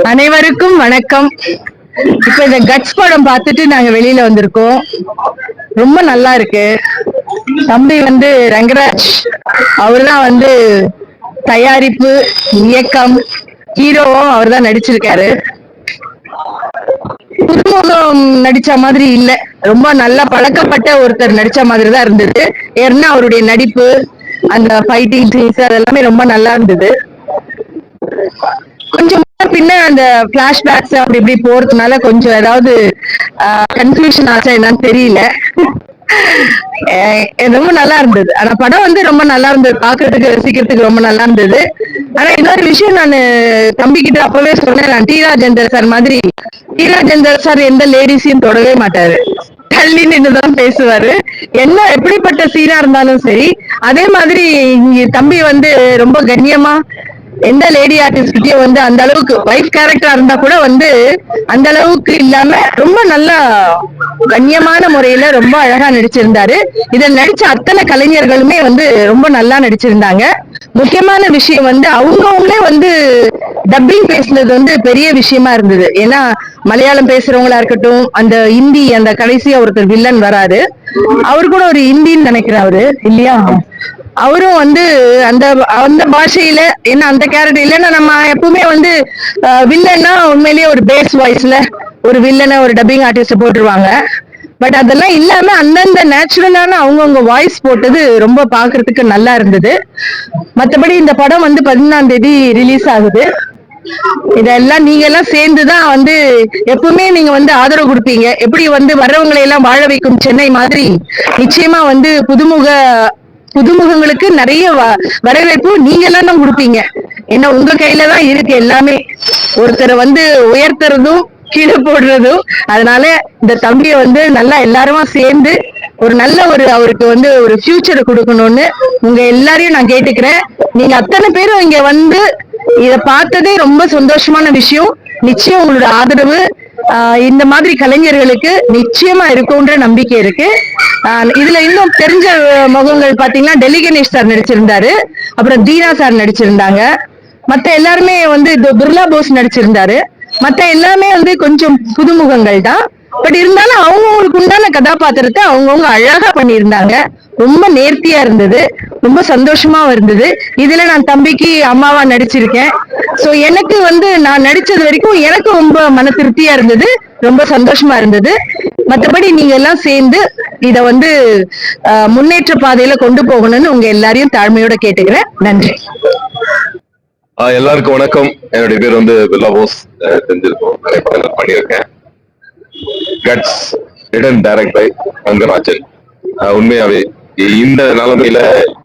அனைவருக்கும் வணக்கம். இப்ப இந்த கட்ஸ் படம் பார்த்துட்டு நாங்க வெளியில வந்திருக்கோம். ரொம்ப நல்லா இருக்கு. தம்பி வந்து ரங்கராஜ். அவர்தான் வந்து தயாரிப்பு இயக்கம் ஹீரோவும் அவர் தான் நடிச்சிருக்காரு. புதுமுகம் நடிச்ச மாதிரி இல்ல. ரொம்ப நல்லா பழக்கப்பட்ட ஒருத்தர் நடிச்ச மாதிரி தான் இருந்தது. ஏன்னா அவருடைய நடிப்பு அந்த ஃபைட்டிங் சீன்ஸ் அதெல்லாமே ரொம்ப நல்லா இருந்தது. கொஞ்சம் பின்ன அந்த பிளாஷ்பேக்ஸ் அப்படி இப்படி போறதுனால கொஞ்சம் ஏதாவது கன்ஃபியூஷன் ஆச்சா என்னன்னு தெரியல. ரொம்ப நல்லா இருந்தது. ஆனா படம் வந்து ரொம்ப நல்லா இருந்தது. பாக்குறதுக்கு ரசிக்கிறதுக்கு ரொம்ப நல்லா இருந்தது. ஆனா இன்னொரு விஷயம் நான் தம்பி கிட்ட அப்பவே சொன்னேன் நான் டி ராஜேந்தர் சார் மாதிரி. டி ராஜேந்தர் சார் எந்த லேடிஸையும் தொடவே மாட்டாரு. தள்ளி நின்றுதான் பேசுவாரு. என்ன எப்படிப்பட்ட சீனா இருந்தாலும் சரி அதே மாதிரி இங்க தம்பி வந்து ரொம்ப கண்ணியமா எந்த லேடி ஆர்டிஸ்ட்கிட்டயும் வந்து அந்த அளவுக்கு வைஃப் கேரக்டரா இருந்தா கூட வந்து அந்த அளவுக்கு இல்லாம ரொம்ப நல்லா கண்ணியமான முறையில ரொம்ப அழகா நடிச்சிருந்தாரு. இதில் நடிச்ச அத்தனை கலைஞர்களுமே வந்து ரொம்ப நல்லா நடிச்சிருந்தாங்க. முக்கியமான விஷயம் வந்து அவங்கவுங்களே வந்து டப்பிங் பேசுனது வந்து பெரிய விஷயமா இருந்தது. ஏன்னா மலையாளம் பேசுறவங்களா இருக்கட்டும் அந்த ஹிந்தி அந்த கடைசியா ஒருத்தர் வில்லன் வராரு. அவரு கூட ஒரு ஹிந்தின்னு நினைக்கிறாரு அவரு. இல்லையா? அவரும் வந்து அந்த அந்த பாஷையில என்ன அந்த கேரக்டர் இல்லைன்னா நம்ம எப்பவுமே வந்து வில்லன்னா உண்மையிலேயே ஒரு பேஸ் வாய்ஸ்ல ஒரு வில்லனை ஒரு டப்பிங் ஆர்டிஸ்ட் போட்டுருவாங்க. பட் அதெல்லாம் இல்லாம அந்தந்த நேச்சுரலான அவங்கவுங்க வாய்ஸ் போட்டது ரொம்ப பாக்குறதுக்கு நல்லா இருந்தது. மத்தபடி இந்த படம் வந்து பதினாம் தேதி ரிலீஸ் ஆகுது. இதெல்லாம் நீங்க எல்லாம் சேர்ந்துதான் வந்து எப்பவுமே நீங்க வந்து ஆதரவு கொடுப்பீங்க. எப்படி வந்து வர்றவங்களை எல்லாம் வாழ வைக்கும் சென்னை மாதிரி நிச்சயமா வந்து புதுமுக புதுமுகங்களுக்கு நிறைய வ- வரவேற்பு நீங்க எல்லாம் தான் கொடுப்பீங்க. ஏன்னா உங்க கையில தான் இருக்கு எல்லாமே. ஒருத்தரை வந்து உயர்த்துறதும் கீழே போடுறதும். அதனால இந்த தம்பியை வந்து நல்லா எல்லாருமா சேர்ந்து ஒரு நல்ல ஒரு அவருக்கு வந்து ஒரு ஃபியூச்சர் கொடுக்கணும்னு உங்க எல்லாரையும் நான் கேட்டுக்கிறேன். நீங்க அத்தனை பேரும் இங்க வந்து இத பார்த்ததே ரொம்ப சந்தோஷமான விஷயம். நிச்சயம் உங்களோட ஆதரவு இந்த மாதிரி கலைஞர்களுக்கு நிச்சயமா இருக்கும்ன்ற நம்பிக்கை இருக்கு. ஆஹ் இதுல இன்னும் தெரிஞ்ச முகங்கள் பாத்தீங்கன்னா டெல்லி கணேஷ் சார் நடிச்சிருந்தாரு அப்புறம் தீனா சார் நடிச்சிருந்தாங்க. மத்த எல்லாருமே வந்து பிர்லா போஸ் நடிச்சிருந்தாரு. மத்த எல்லாமே வந்து கொஞ்சம் புதுமுகங்கள் தான் பட் இருந்தாலும் அவங்கவுங்களுக்கு உண்டான கதாபாத்திரத்தை அவங்கவுங்க அழகா பண்ணியிருந்தாங்க. ரொம்ப நேர்த்தியா இருந்தது. ரொம்ப சந்தோஷமாவும் இருந்தது. இதுல நான் தம்பிக்கு அம்மாவா நடிச்சிருக்கேன். சோ எனக்கு வந்து நான் நடிச்சது வரைக்கும் எனக்கு ரொம்ப மன திருப்தியா இருந்தது. ரொம்ப சந்தோஷமா இருந்தது. மத்தபடி நீங்க எல்லாம் சேர்ந்து இத வந்து முன்னேற்ற பாதையில கொண்டு போகணும்னு உங்க எல்லாரையும் தாழ்மையோட கேட்டுக்கிறேன். நன்றி. எல்லாருக்கும் வணக்கம். என்னுடைய பேர் வந்து பில்லா போஸ். தெரிஞ்சிருக்கோம் நிறைய படங்கள் பண்ணியிருக்கேன். Guts written direct by Rangarajan. உண்மையாவே இந்த நிலைமையில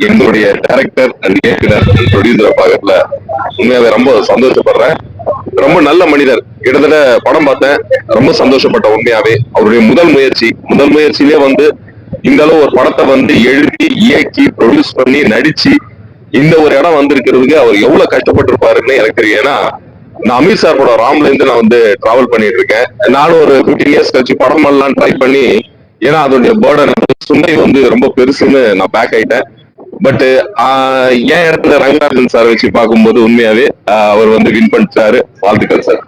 எங்களுடைய டைரக்டர் அண்ட் இயக்குனர் ப்ரொடியூசர் பார்க்கறதுல உண்மையாவே ரொம்ப சந்தோஷப்படுறேன். ரொம்ப நல்ல மனிதர். கிட்டத்தட்ட படம் பார்த்தேன். ரொம்ப சந்தோஷப்பட்ட உண்மையாவே. அவருடைய முதல் முயற்சி முதல் முயற்சியிலே வந்து இந்த அளவு ஒரு படத்தை வந்து எழுதி இயக்கி ப்ரொடியூஸ் பண்ணி நடிச்சு இந்த ஒரு இடம் வந்திருக்கிறதுக்கு அவர் எவ்வளவு கஷ்டப்பட்டிருப்பாருன்னு எனக்கு தெரியும். ஏன்னா நான் அமீர் சார் படம் ராம்ல இருந்து நான் வந்து டிராவல் பண்ணிட்டு இருக்கேன் நானும் ஒரு 15 இயர்ஸ் கழிச்சு படம் பண்ணலாம் ட்ரை பண்ணி ஏன்னா அதோடைய பேர்டன் சுமை வந்து ரொம்ப பெருசுன்னு நான் பேக் ஆயிட்டேன். பட் என் இடத்துல ரங்கராஜன் சார் வச்சு பார்க்கும்போது உண்மையாவே அவர் வந்து வின் பண்ணிட்டாரு. வாழ்த்துக்கள் சார்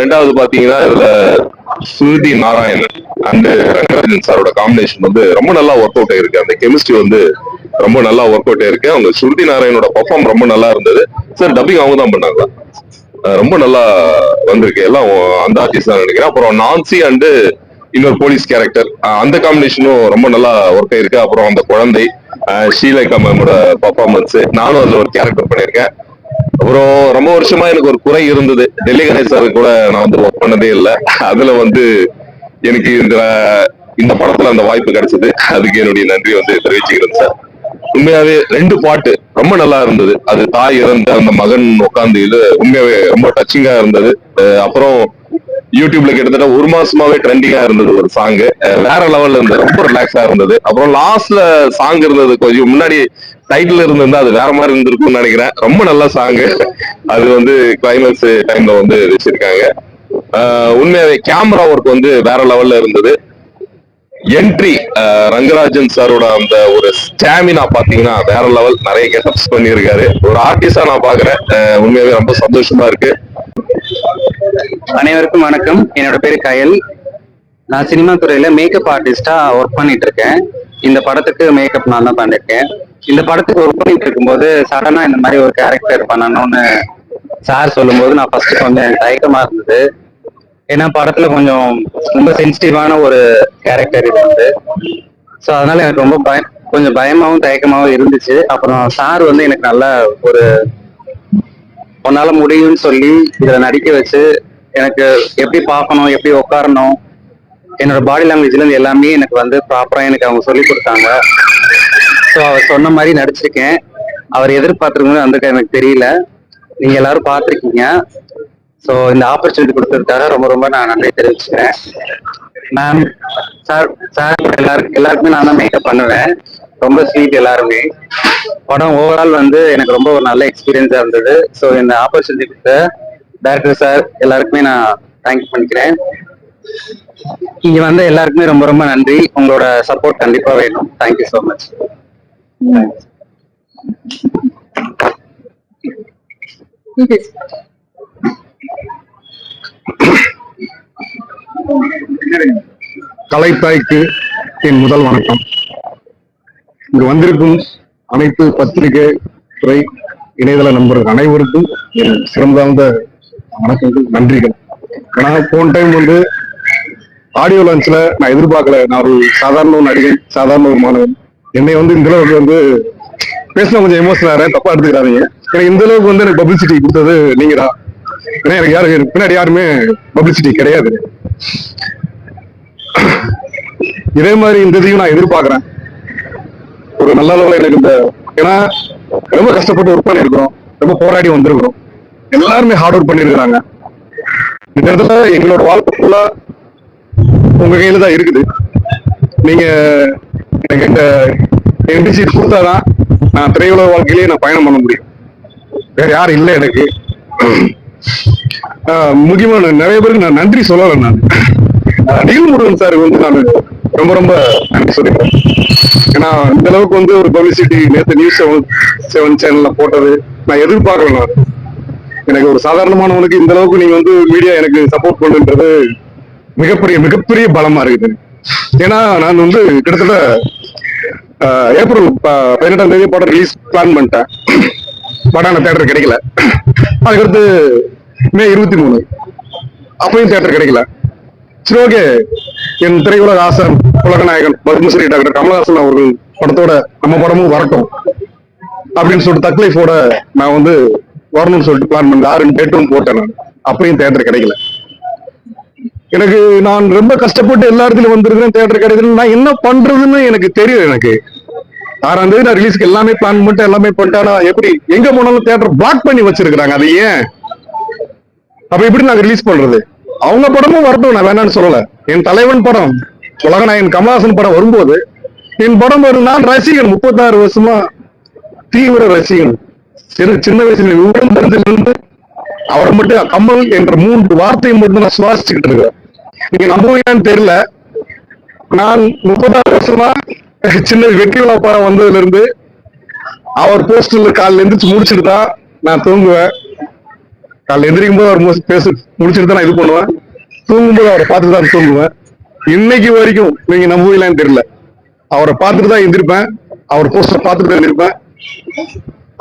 ரெண்டாவது பாத்தீங்கன்னா இதுல சுருதி நாராயணன். அண்ட் ரங்கராஜன் சாரோட காம்பினேஷன் வந்து ரொம்ப நல்லா ஒர்க் அவுட் ஆயிருக்கு. அந்த கெமிஸ்ட்ரி வந்து ரொம்ப நல்லா ஒர்க் அவுட் இருக்கு அவங்க ஸ்ருதி நாராயணோட பர்ஃபார்ம் ரொம்ப நல்லா இருந்தது. சார் டப்பிங் அவங்க தான் பண்ணாங்களா? ரொம்ப நல்லா வந்திருக்கு. எல்லாம் அந்த ஆர்டிஸ்ட் தான் நினைக்கிறேன். அப்புறம் நான்சி அண்டு இன்னொரு போலீஸ் கேரக்டர் அந்த காம்பினேஷனும் ரொம்ப நல்லா ஒர்க் ஆயிருக்கு. அப்புறம் அந்த குழந்தை ஸ்ரீலேகா மேமோட பர்ஃபார்மன்ஸ் நானும் அதுல ஒரு கேரக்டர் பண்ணியிருக்கேன். அப்புறம் ரொம்ப வருஷமா எனக்கு ஒரு குறை இருந்தது. டெல்லி கணேஷ் சார் கூட நான் வந்து ஒர்க் பண்ணதே இல்லை. அதுல வந்து எனக்கு இந்த இந்த படத்துல அந்த வாய்ப்பு கிடைச்சது. அதுக்கு என்னுடைய நன்றி வந்து தெரிவிச்சுக்கிறேன் சார் உண்மையாவே ரெண்டு பாட்டு ரொம்ப நல்லா இருந்தது. அது தாய் இறந்த அந்த மகன் உட்காந்து இது உண்மையாவே ரொம்ப டச்சிங்கா இருந்தது. அப்புறம் யூடியூப்ல கிட்டத்தட்ட ஒரு மாசமாவே ட்ரெண்டிங்கா இருந்தது ஒரு சாங் வேற லெவல்ல இருந்தது. ரொம்ப ரிலாக்ஸா இருந்தது. அப்புறம் லாஸ்ட்ல சாங் இருந்தது கொஞ்சம் முன்னாடி டைட்டில் இருந்திருந்தா அது வேற மாதிரி இருந்திருக்கும்னு நினைக்கிறேன். ரொம்ப நல்ல சாங் அது வந்து கிளைமேக்ஸ் டைம்ல வந்து வச்சிருக்காங்க. ஆஹ் உண்மையாவே கேமரா ஒர்க் வந்து வேற லெவல்ல இருந்தது. என்ட்ரி uh, ரங்கராஜன் சாரோட அந்த ஒரு ஸ்டாமினா பாத்தீங்கன்னா வேற லெவல் நிறைய கெட்டப்ஸ் பண்ணியிருக்காரு. ஒரு ஆர்டிஸ்டா நான் பாக்குறேன். உண்மையாவே ரொம்ப சந்தோஷமா இருக்கு. அனைவருக்கும் வணக்கம். என்னோட பேரு கயல். நான் சினிமா துறையில மேக்கப் ஆர்டிஸ்டா ஒர்க் பண்ணிட்டு இருக்கேன். இந்த படத்துக்கு மேக்கப் நான் தான் பண்ணிருக்கேன். இந்த படத்துக்கு ஒர்க் பண்ணிட்டு இருக்கும்போது சடனா இந்த மாதிரி ஒரு கேரக்டர் பண்ணணும்னு சார் சொல்லும்போது நான் ஃபர்ஸ்ட் கொஞ்சம் தயக்கமா இருந்தது. ஏன்னா படத்துல கொஞ்சம் ரொம்ப சென்சிட்டிவான ஒரு கேரக்டர் இது வந்து. ஸோ அதனால எனக்கு ரொம்ப பயம் கொஞ்சம் பயமாவும் தயக்கமாவும் இருந்துச்சு. அப்புறம் சார் வந்து எனக்கு நல்ல ஒரு உன்னால முடியும்னு சொல்லி இதில் நடிக்க வச்சு எனக்கு எப்படி பார்க்கணும் எப்படி உட்காரணும் என்னோட பாடி லாங்குவேஜ்ல இருந்து எல்லாமே எனக்கு வந்து ப்ராப்பரா எனக்கு அவங்க சொல்லி கொடுத்தாங்க. ஸோ அவர் சொன்ன மாதிரி நடிச்சிருக்கேன். அவர் எதிர்பார்த்துருக்கணும் அந்த எனக்கு தெரியல. நீங்க எல்லாரும் பார்த்துருக்கீங்க. ஸோ இந்த ஆப்பர்ச்சுனிட்டி கொடுத்ததுக்காக ரொம்ப ரொம்ப நான் நன்றி தெரிவிச்சுக்கிறேன். மேம் சார் சார் எல்லாருக்கும் எல்லாருக்குமே நான் தான் மேக்கப் பண்ணுவேன். ரொம்ப ஸ்வீட் எல்லாருமே. படம் ஓவரால் வந்து எனக்கு ரொம்ப ஒரு நல்ல எக்ஸ்பீரியன்ஸாக இருந்தது. ஸோ இந்த ஆப்பர்ச்சுனிட்டி கொடுத்த டேரக்டர் சார் எல்லாருக்குமே நான் தேங்க்ஸ் பண்ணிக்கிறேன். இங்க வந்த எல்லாருக்குமே ரொம்ப ரொம்ப நன்றி. உங்களோட சப்போர்ட் கண்டிப்பா வேணும். தேங்க்யூ ஸோ மச் கலைத்தாய்க்கு என் முதல் வணக்கம். இங்கு வந்திருக்கும் அனைத்து பத்திரிகை துறை இணையதள நண்பர்கள் அனைவருக்கும் என் சிறந்தாழ்ந்த வணக்கங்கள் நன்றிகள். ஏன்னா போன டைம் வந்து ஆடியோ லான்ச்ல நான் எதிர்பார்க்கல. நான் ஒரு சாதாரண ஒரு நடிகை சாதாரண ஒரு மாணவன். என்னை வந்து இந்த அளவுக்கு வந்து பேசினா கொஞ்சம் எமோஷனல் தப்பா எடுத்துக்கிறாதீங்க. எனக்கு இந்த அளவுக்கு வந்து எனக்கு பப்ளிசிட்டி கொடுத்தது நீங்க தான் ஏன்னா எனக்கு யாரும் எனக்கு பின்னாடி யாருமே பப்ளிசிட்டி கிடையாது. இதே மாதிரி இந்த இதையும் நான் எதிர்பார்க்கறேன். ஒரு நல்ல அளவுல எனக்கு இந்த ஏன்னா ரொம்ப கஷ்டப்பட்டு ஒர்க் பண்ணிருக்கிறோம் ரொம்ப போராடி வந்திருக்கிறோம். எல்லாருமே ஹார்ட் ஒர்க் பண்ணிருக்கிறாங்க இந்த இடத்துல எங்களோட வாழ்க்கை ஃபுல்லா உங்க கையில தான் இருக்குது. நீங்க எனக்கு இந்த எம்பிசி கொடுத்தாதான் நான் திரையுலக வாழ்க்கையிலேயே நான் பயணம் பண்ண முடியும். வேற யாரும் இல்லை எனக்கு. ஆஹ் நிறைய பேருக்கு நான் நன்றி சொல்லலை நான். ஆஹ் நீல்முருகன் சார் வந்து நான் ரொம்ப ரொம்ப நன்றி சொல்லிக்கிறேன். ஏன்னா இந்த அளவுக்கு வந்து ஒரு பப்ளிசிட்டி நேற்று நியூஸ் செவன் செவன் சேனல்ல போட்டது நான் எதிர்பார்க்கல நான். எனக்கு ஒரு சாதாரணமானவனுக்கு இந்த அளவுக்கு நீங்க வந்து மீடியா எனக்கு சப்போர்ட் பண்ணுன்றது மிகப்பெரிய மிகப்பெரிய பலமா இருக்குது. ஏன்னா நான் வந்து கிட்டத்தட்ட ஆஹ், ஏப்ரல் பதினெட்டாம் தேதி படம் ரிலீஸ் பிளான் பண்ணிட்டேன். படான தேட்டர் கிடைக்கல. அதுக்கடுத்து மே இருபத்தி மூணு. அப்பயும் தேட்டர் கிடைக்கல. சரி ஓகே என் திரையுலக ஆசன் உலகநாயகன் பத்மஸ்ரீ டாக்டர் கமலஹாசன் அவர்கள் படத்தோட நம்ம படமும் வரட்டும் அப்படின்னு சொல்லிட்டு தக்லைஃபோட நான் வந்து வரணும்னு சொல்லிட்டு பிளான் பண்ண ஆறு டேட்டும் போட்டேன் நான். அப்பயும் தேட்டர் கிடைக்கல. எனக்கு நான் ரொம்ப கஷ்டப்பட்டு எல்லா இடத்துலயும் வந்திருக்கிறேன் தேட்டர் கிடைக்கல நான் என்ன பண்றதுன்னு எனக்கு தெரியும் எனக்கு. ஆறாம் தேதி நான் ரிலீஸ்க்கு எல்லாமே பிளான் பண்ணிட்டு எல்லாமே பண்ணிட்டேன் எப்படி எங்க போனாலும் தேட்டர் பிளாக் பண்ணி வச்சிருக்காங்க அது ஏன்? அப்ப எப்படி நாங்க ரிலீஸ் பண்றது? அவங்க படமும் வரட்டும் நான் வேணாம்னு சொல்லல. என் தலைவன் படம் உலகநாயகன் கமலஹாசன் படம் வரும்போது என் படம் வரும் நான் ரசிகன் முப்பத்தாறு வருஷமா தீவிர ரசிகன். சிறு சின்ன வயசுல விவரம் தெரிஞ்சிலிருந்து அவர் மட்டும் கமல் என்ற மூன்று வார்த்தையை மட்டும் நான் சுவாசிச்சுக்கிட்டு இருக்கிறேன் நீங்க நம்புவீங்கன்னு தெரியல. நான் முப்பத்தாறு வருஷமா சின்ன வெற்றி விழா படம் வந்ததுல இருந்து அவர் போஸ்டர்ல காலைல எந்திரிச்சு முடிச்சுட்டு தான் நான் தூங்குவேன். காலைல எந்திரிக்கும் போது அவர் மோஸ்ட் பேச முடிச்சுட்டு தான் நான் இது பண்ணுவேன். தூங்கும்போது அவரை பார்த்துட்டு தான் தூங்குவேன். இன்னைக்கு வரைக்கும் நீங்க நம்புவீங்களான்னு தெரியல. அவரை பார்த்துட்டு தான் எந்திரிப்பேன். அவர் போஸ்டர் பார்த்துட்டு தான் எந்திரிப்பேன்.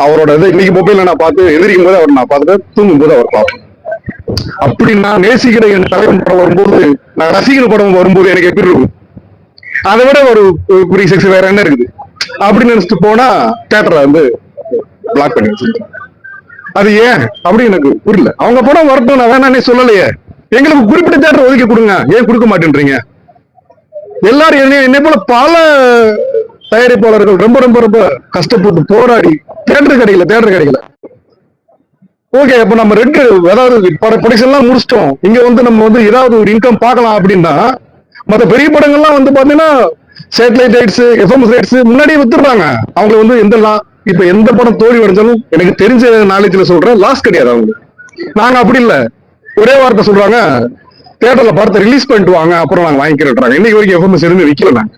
அவரோட இதை இன்னைக்கு மொபைல்ல நான் பார்த்து எந்திரிக்கும் போது அவர் நான் பார்த்துட்டு தூங்கும் போது அவர் பார்ப்பேன். அப்படி நான் நேசிக்கிற என் தலைவன் படம் வரும்போது நான் ரசிக்கிற படம் வரும்போது எனக்கு எப்படி இருக்கும்? அதை விட ஒரு குறி செக்ஸ் வேற என்ன இருக்குது? அப்படி நினைச்சிட்டு போனா தேட்டரை வந்து பிளாக் பண்ணி வச்சிருக்கேன். அது ஏன்? அப்படி எனக்கு புரியல. அவங்க படம் வரட்டும் நான் வேணானே சொல்லலையே. எங்களுக்கு குறிப்பிட்ட தேட்டர் ஒதுக்கி கொடுங்க. ஏன் கொடுக்க மாட்டேன்றீங்க? எல்லாரும் என்னை என்னை போல பல தயாரிப்பாளர்கள் ரொம்ப ரொம்ப ரொம்ப கஷ்டப்பட்டு போராடி தேட்டர் கிடைக்கல தேட்டர் கிடைக்கல ஓகே அப்ப நம்ம ரெண்டு அதாவது ப்ரொடக்ஷன் எல்லாம் முடிச்சிட்டோம். இங்க வந்து நம்ம வந்து ஏதாவது ஒரு இன்கம் பார்க்கலாம் அப்படின்னா மற்ற பெரிய படங்கள்லாம் வந்து பாத்தீங்கன்னா சேட்டலைட் ரைட்ஸ் எஃப்எம் ரைட்ஸ் முன்னாடியே வித்துடுறாங்க. அவங்க வந்து எந்த இப்ப எந்த படம் தோல்வி அடைஞ்சாலும் எனக்கு தெரிஞ்ச நாலேஜ்ல சொல்றேன் லாஸ் கிடையாது அவங்களுக்கு. நாங்க அப்படி இல்ல. ஒரே வார்த்தை சொல்றாங்க தேட்டர்ல படத்தை ரிலீஸ் பண்ணிட்டு வாங்க அப்புறம் நாங்க வாங்கிக்கிறோன்றாங்க. இன்னைக்கு வரைக்கும் எஃப்எம்எஸ் இருந்து விக்கல நாங்க.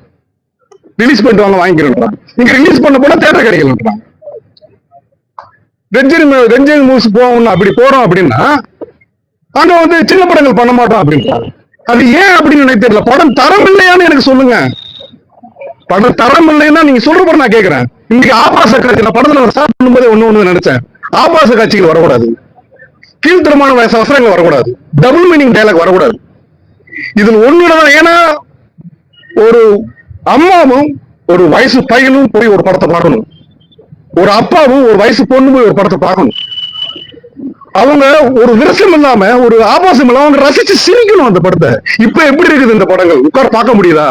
ரிலீஸ் பண்ணிட்டு வாங்க வாங்கிக்கிறோன்றாங்க. நீங்க ரிலீஸ் பண்ண போனா தேட்டர் கிடைக்கலாம் ரஞ்சனி ரெஞ்சன் மூவிஸ் போவோம்னு அப்படி போறோம் அப்படின்னா அங்க வந்து சின்ன படங்கள் பண்ண மாட்டோம் அப்படின்றாங்க. அது ஏன் அப்படின்னு எனக்கு தெரியல. படம் தரம் இல்லையான்னு எனக்கு சொல்லுங்க. படம் தரம் இல்லைன்னா நீங்க சொல்ற படம் நான் கேக்குறேன். இன்னைக்கு ஆபாச காட்சி நான் படத்துல ஸ்டார்ட் பண்ணும்போது ஒண்ணு ஒண்ணு நினைச்சேன். ஆபாச காட்சிகள் வரக்கூடாது. கீழ்த்தரமான வயசு அவசரங்கள் வரக்கூடாது. டபுள் மீனிங் டைலாக் வரக்கூடாது. இதுல ஒண்ணுதான். ஏன்னா ஒரு அம்மாவும் ஒரு வயசு பையனும் போய் ஒரு படத்தை பார்க்கணும். ஒரு அப்பாவும் ஒரு வயசு பொண்ணு போய் ஒரு படத்தை பார்க்கணும். அவங்க ஒரு விரசம் இல்லாம ஒரு ஆபாசம் இல்லாம அவங்க ரசிச்சு சிரிக்கணும் அந்த படத்தை. இப்ப எப்படி இருக்குது இந்த படங்கள்? உட்கார பார்க்க முடியுதா?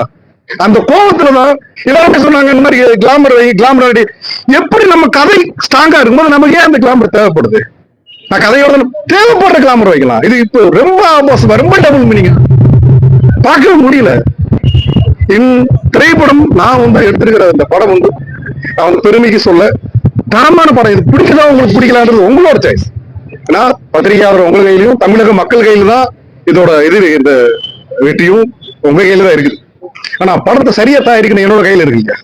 அந்த கோபத்துலதான் எல்லாருமே சொன்னாங்க இந்த மாதிரி கிளாமர் கிளாமர் அடி எப்படி நம்ம கதை ஸ்ட்ராங்கா இருக்கும்போது நமக்கு ஏன் அந்த கிளாமர் தேவைப்படுது? நான் கதையோட தேவைப்படுற கிளாமர் வைக்கலாம். இது இப்போ ரொம்ப ஆபாசம் ரொம்ப டபுள் மீனிங் பார்க்கவே முடியல. என் திரைப்படம் நான் வந்து எடுத்திருக்கிற இந்த படம் வந்து நான் பெருமைக்கு சொல்ல தரமான படம். இது பிடிக்கல உங்களுக்கு பிடிக்கலான்றது உங்களோட சாய்ஸ் பத்திரிகையாளர் உங்க கையிலும் தமிழக மக்கள் கையில தான் இதோட இது இந்த வெற்றியும் உங்க கையில தான் இருக்குது. ஆனா படத்தை சரியா தயாரிக்கணும் என்னோட கையில இருக்குங்க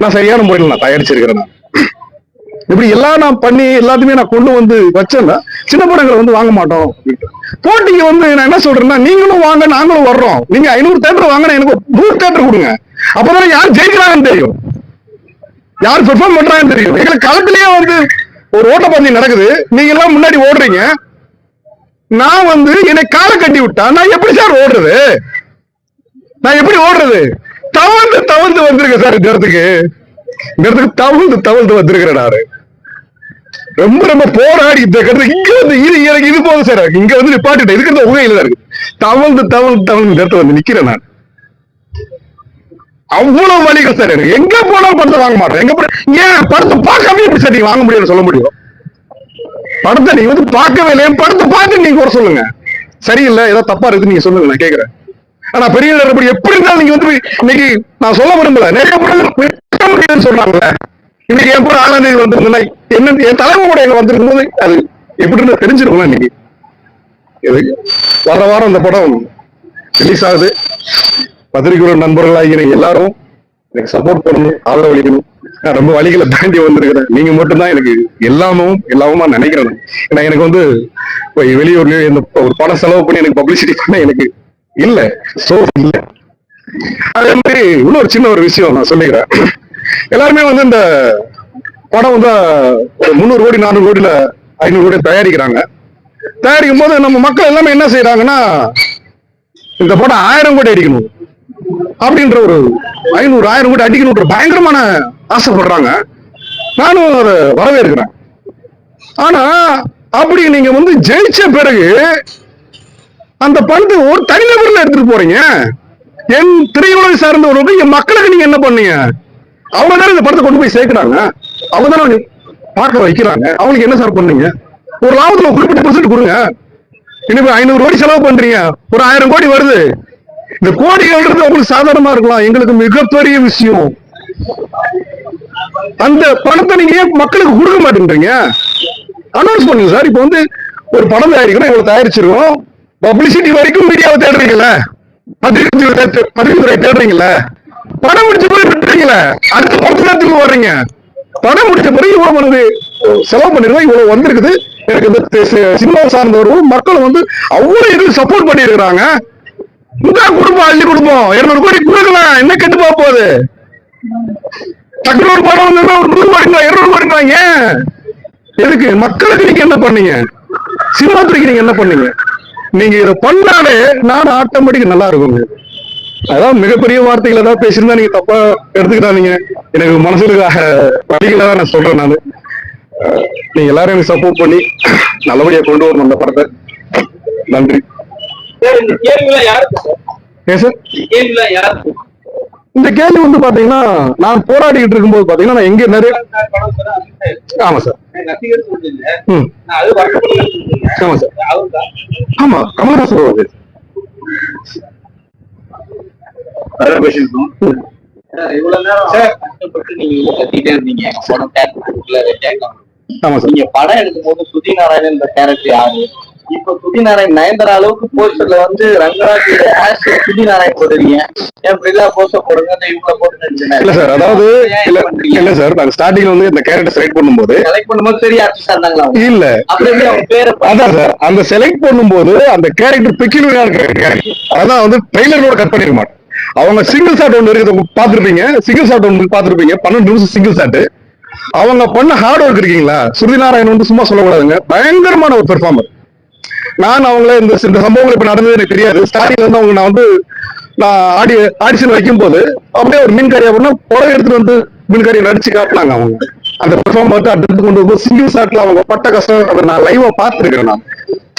நான் சரியான முறையில் நான் தயாரிச்சிருக்கிறேன். நான் இப்படி எல்லாம் நான் பண்ணி எல்லாத்தையுமே நான் கொண்டு வந்து வச்சேன்னா சின்ன படங்களை வந்து வாங்க மாட்டோம். போட்டிக்கு வந்து நான் என்ன சொல்றேன்னா நீங்களும் வாங்க நாங்களும் வர்றோம். நீங்க ஐநூறு தேட்டர் வாங்கினா எனக்கு நூறு தேட்டர் கொடுங்க. அப்பதான் யார் ஜெயிக்கிறாங்கன்னு தெரியும். யார் பெர்ஃபார்ம் பண்றாங்கன்னு தெரியும். எங்களுக்கு களத்திலேயே வந்து ஒரு ஓட்டப்பந்தயம் நடக்குது. நீங்க எல்லாம் முன்னாடி ஓடுறீங்க. நான் வந்து என்னை காலை கட்டி விட்டா நான் எப்படி சார் ஓடுறது? நான் எப்படி ஓடுறது? தவழ்ந்து தவழ்ந்து வந்திருக்கேன் சார் இந்த இடத்துக்கு. இந்த இடத்துக்கு தவழ்ந்து தவழ்ந்து வந்திருக்கிறேன் நானு. ரொம்ப ரொம்ப போராடி இந்த கடத்துக்கு இங்க வந்து இது எனக்கு இது போதும் சார். இங்க வந்து நிப்பாட்டிட்டேன். இருக்கிறது உங்க கையில தான் இருக்கு தவழ்ந்து தவழ்ந்து தவழ்ந்து இந்த இடத்துல வந்து நிக்கிறேன் நான். அவ்வளவு வலிகள் சார் எனக்கு. எங்க போனாலும் படத்தை வாங்க மாட்டேன். எங்க ஏன் படத்தை பார்க்காம எப்படி சார் நீங்க வாங்க முடியும்னு சொல்ல முடியும்? படத்தை நீங்க வந்து பார்க்கவே இல்லை என் படத்தை பார்த்து நீங்க கூட சொல்லுங்க. சரியில்லை ஏதோ தப்பா இருக்குது நீங்க சொல்லுங்க நான் கேட்கறேன் ஆனா பெரிய எப்படி எப்படி இருந்தாலும் நீங்க வந்து இன்னைக்கு நான் சொல்ல விரும்பல. நிறைய படங்கள் முடியும்னு சொல்றாங்கல்ல இன்னைக்கு என் கூட ஆனந்தி வந்திருந்தா என்ன என் தலைமை கூட எங்க வந்திருக்கும் போது அது எப்படி இருந்தா தெரிஞ்சிருக்கும்ல இன்னைக்கு. வர வாரம் இந்த படம் ரிலீஸ் ஆகுது. பத்திரிகையோட நண்பர்களாகிய எல்லாரும் எனக்கு சப்போர்ட் பண்ணணும் ஆதரவு அளிக்கணும் நான் ரொம்ப வழிகளை தாண்டி வந்திருக்கிறேன். நீங்க மட்டும்தான் எனக்கு எல்லாமும் எல்லாமுமா நினைக்கிறேன். ஏன்னா எனக்கு வந்து இப்போ வெளியூர்லயோ இந்த ஒரு பணம் செலவு பண்ணி எனக்கு பப்ளிசிட்டி பண்ண எனக்கு இல்ல. சோர்ஸ் இல்ல. அதே மாதிரி இன்னொரு சின்ன ஒரு விஷயம் நான் சொல்லிக்கிறேன். எல்லாருமே வந்து இந்த படம் வந்து ஒரு முந்நூறு கோடி நானூறு கோடியில ஐநூறு கோடி தயாரிக்கிறாங்க. தயாரிக்கும் போது நம்ம மக்கள் எல்லாமே என்ன செய்யறாங்கன்னா இந்த படம் ஆயிரம் கோடி அடிக்கணும். அப்படின்ற ஒரு ஐநூறு ஆயிரம் கோடி அடிக்கணுன்ற பயங்கரமான ஆசைப்படுறாங்க. நானும் அதை வரவேற்கிறேன். ஆனா அப்படி நீங்க வந்து ஜெயிச்ச பிறகு அந்த பணத்தை ஒரு தனிநபர்ல எடுத்துட்டு போறீங்க. என் திரையுலகை சார்ந்தவர்களுக்கு என் மக்களுக்கு நீங்க என்ன பண்ணீங்க? அவங்க தானே இந்த படத்தை கொண்டு போய் சேர்க்கிறாங்க. அவங்க தானே பார்க்க வைக்கிறாங்க. அவங்களுக்கு என்ன சார் பண்ணீங்க? ஒரு லாபத்துல ஒரு குறிப்பிட்ட பர்சன்ட் கொடுங்க. இனிமே ஐநூறு கோடி செலவு பண்றீங்க. ஒரு ஆயிரம் கோடி வருது. இந்த கோடிகள்ன்றது உங்களுக்கு சாதாரணமா இருக்கலாம். எங்களுக்கு மிகப்பெரிய விஷயம். அந்த பணத்தை நீங்க ஏன் மக்களுக்கு கொடுக்க மாட்டேன்றீங்க? அனௌன்ஸ் பண்ணுங்க சார். இப்போ வந்து ஒரு படம் தயாரிக்கிறோம். இவ்வளவு தயாரிச்சிருக்கோம். பப்ளிசிட்டி வரைக்கும் மீடியாவை தேடுறீங்கல்ல? பத்திரிகை தேடுறீங்கல்ல? படம் முடிச்ச பிறகு விட்டுறீங்களே அடுத்த பத்து நேரத்துக்கு வர்றீங்க. படம் முடிச்ச பிறகு இவ்வளவு பண்ணுது செலவு பண்ணிருக்கோம். இவ்வளவு வந்திருக்குது. எனக்கு இந்த சினிமா சார்ந்தவர்களும் மக்கள் வந்து அவ்வளவு இது சப்போர்ட் பண்ணிருக்கிறாங்க இந்த குடும்பம் அள்ளி குடும்பம். இருநூறு கோடி கொடுக்கலாம் என்ன கெட்டு போக போகுது? டக்குனு ஒரு படம் வந்தா ஒரு நூறு கோடி இருநூறு கோடி ஏன் எதுக்கு? மக்களுக்கு நீங்க என்ன பண்ணீங்க? சினிமா துறைக்கு நீங்க என்ன பண்ணீங்க? நீங்க இதை பண்ணாலே நானும் ஆட்டோமேட்டிக் நல்லா இருக்குங்க. அதான் மிகப்பெரிய வார்த்தைகள் ஏதாவது பேசியிருந்தா நீங்க தப்பா எடுத்துக்கிட்டாதீங்க. எனக்கு மனசுக்காக வழிகளை தான் நான் சொல்றேன் நான். நீங்க எல்லாரும் எனக்கு சப்போர்ட் பண்ணி நல்லபடியா கொண்டு வரணும் அந்த படத்தை. நன்றி. இந்த கேள்வி வந்து பாத்தீங்கன்னா நான் போராடிட்டு இருக்கும்போது பாத்தீங்கன்னா நான் எங்க நிறைய ஆமா சார். ஆமா சார். ஆமா கமலஹாசன் கேட்கலாம் ஆமா சார் நீங்க படம் எடுக்கும் போது சுதி நாராயணன் இந்த கேரக்டர் யாரு? இப்ப சுதி நாராயண் நயன்தாரா அளவுக்கு போஸ்டர்ல வந்து ரங்கராஜ் ஆஷ் சுதி நாராயண் போடுறீங்க ஏன் பிரில்லா போஸ்டர் போடுங்க? இந்த இவங்கள போடுங்க இல்ல சார் அதாவது இல்ல சார் நாங்க ஸ்டார்டிங்ல வந்து இந்த கேரக்டர் செலக்ட் பண்ணும்போது செலக்ட் பண்ணும்போது பெரிய ஆர்டிஸ்டா இருந்தாங்களா? இல்ல. எப்படி அவங்க பேரை அதான் சார் அந்த செலக்ட் பண்ணும்போது அந்த கேரக்டர் பெக்யூலரா இருக்கு அதான் வந்து ட்ரெய்லரோட கட் பண்ணிருக்க மாட்டேன் அவங்க சிங்கிள் ஷாட் ஒன்று இருக்குது பாத்துருப்பீங்க சிங்கிள் ஷாட் ஒன்று பாத்துருப்பீங்க பன்னெண்டு நிமிஷம் சிங்கிள் ஷாட் அவங்க பண்ண ஹார்ட் ஒர்க் இருக்கீங்களா? ஸ்ருதி நாராயண் வந்து சும்மா சொல்லக்கூடாதுங்க. பயங்கரமான ஒரு பெர்ஃபார்மர் நான் அவங்கள இந்த இந்த சம்பவங்கள் இப்ப நடந்தது எனக்கு தெரியாது. ஸ்டார்டிங்ல இருந்து அவங்க நான் வந்து நான் ஆடி ஆடிஷன் வைக்கும் போது அப்படியே ஒரு மீன் கறி அப்படின்னா புடவை எடுத்துட்டு வந்து மீன் கறியை நடிச்சு காட்டினாங்க அவங்க. அந்த பெர்ஃபார்ம் பார்த்து அடுத்து கொண்டு வந்து சிங்கிள் ஷாட்ல அவங்க பட்ட கஷ்டம் அதை நான் லைவா பார்த்துருக்கேன் நான்.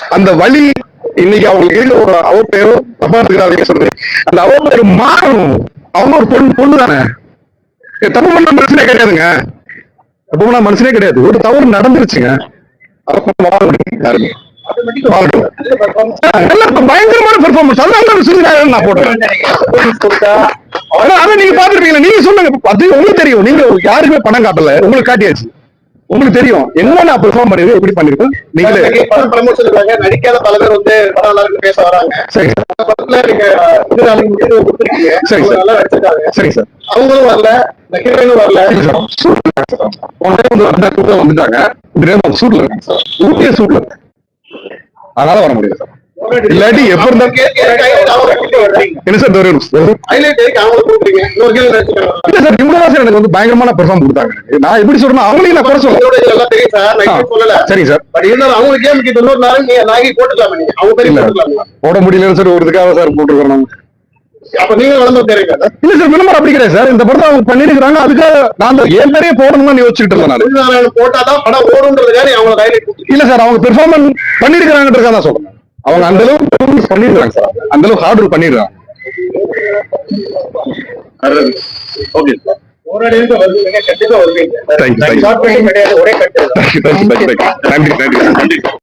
அந்த வழி இன்னைக்கு அவங்களுக்கு இருக்க ஒரு அவ பேரோ தப்பா இருக்கிறாங்க சொல்றேன். அந்த அவ பேர் மாறணும். அவங்க ஒரு பொண்ணு பொண்ணு தானே. தப்பு பண்ண மனுஷனே கிடையாதுங்க. தப்பு பண்ண மனுஷனே கிடையாது. ஒரு தவறு நடந்துருச்சுங்க. அப்ப வாழணும் யாருமே. பயங்கரமான பெர்ஃபார்மன்ஸ் அதனால தான் சுருதி நான் போட்டேன். நீங்க. பாத்துருப்பீங்களா நீங்க சொல்லுங்க அது உங்களுக்கு தெரியும். நீங்க யாருக்குமே பணம் காட்டல. உங்களுக்கு காட்டியாச்சு. உங்களுக்கு தெரியும். என்ன நான் பெர்ஃபார்ம் பண்ணிருக்கேன் எப்படி பண்ணிருக்கேன். நீங்களே ப்ரமோஷனுக்காக நடிக்காத பல பேர் வந்து படம் நல்லா பேச வராங்க. சரி. அந்த படத்துல நீங்க இது நாளைக்கு கொடுத்துருக்கீங்க. சரி, சார். நல்லா நடிச்சிருக்காங்க சரி சார். அவங்களும் வரல. இந்த ஹீரோயினும் வரல. வந்துட்டாங்க. சூட்ல இருக்காங்க. சார் ஊட்டியே சூட்ல அதனால வர முடியல சார். இல்லாட்டி எப்ப இருந்தா என்ன சார் ஒரே இல்ல சார் இவ்வளவு எனக்கு வந்து பயங்கரமான பெர்ஃபார்ம் கொடுத்தாங்க. நான் எப்படி சொல்றேன் அவங்களையும் நான் குறை சொல்ல சார். சார் இருந்தாலும் அவங்க போட முடியலன்னு சார் ஒரு இதுக்காக சார் போட்டுருக்கோம் அப்ப நீங்க வளர்ந்து தெரியுங்க இல்ல சார் விளம்பரம் அப்படி கிடையாது சார். இந்த படத்தை அவங்க பண்ணிருக்காங்க அதுக்காக நான் பேரே போடணும்னு யோசிச்சுட்டு இருந்தேன் நான். போட்டாதான் படம் ஓடுன்றதுக்காக ஹைலைட் கொடுத்துருக்கீங்க. இல்ல சார் அவங்க பெர்ஃபார்மன்ஸ் பண்ணிருக்காங்கன்றதுக்காக தான் சொல்றேன். அவங்க அந்த அளவுக்கு performance பண்ணிருக்காங்க சார். அந்த அளவுக்கு ஹார்ட் ஒர்க் பண்ணிருக்காங்க ஓகே சார் கண்டிப்பா வருவீங்க. ஒரே கட்டு நன்றி நன்றி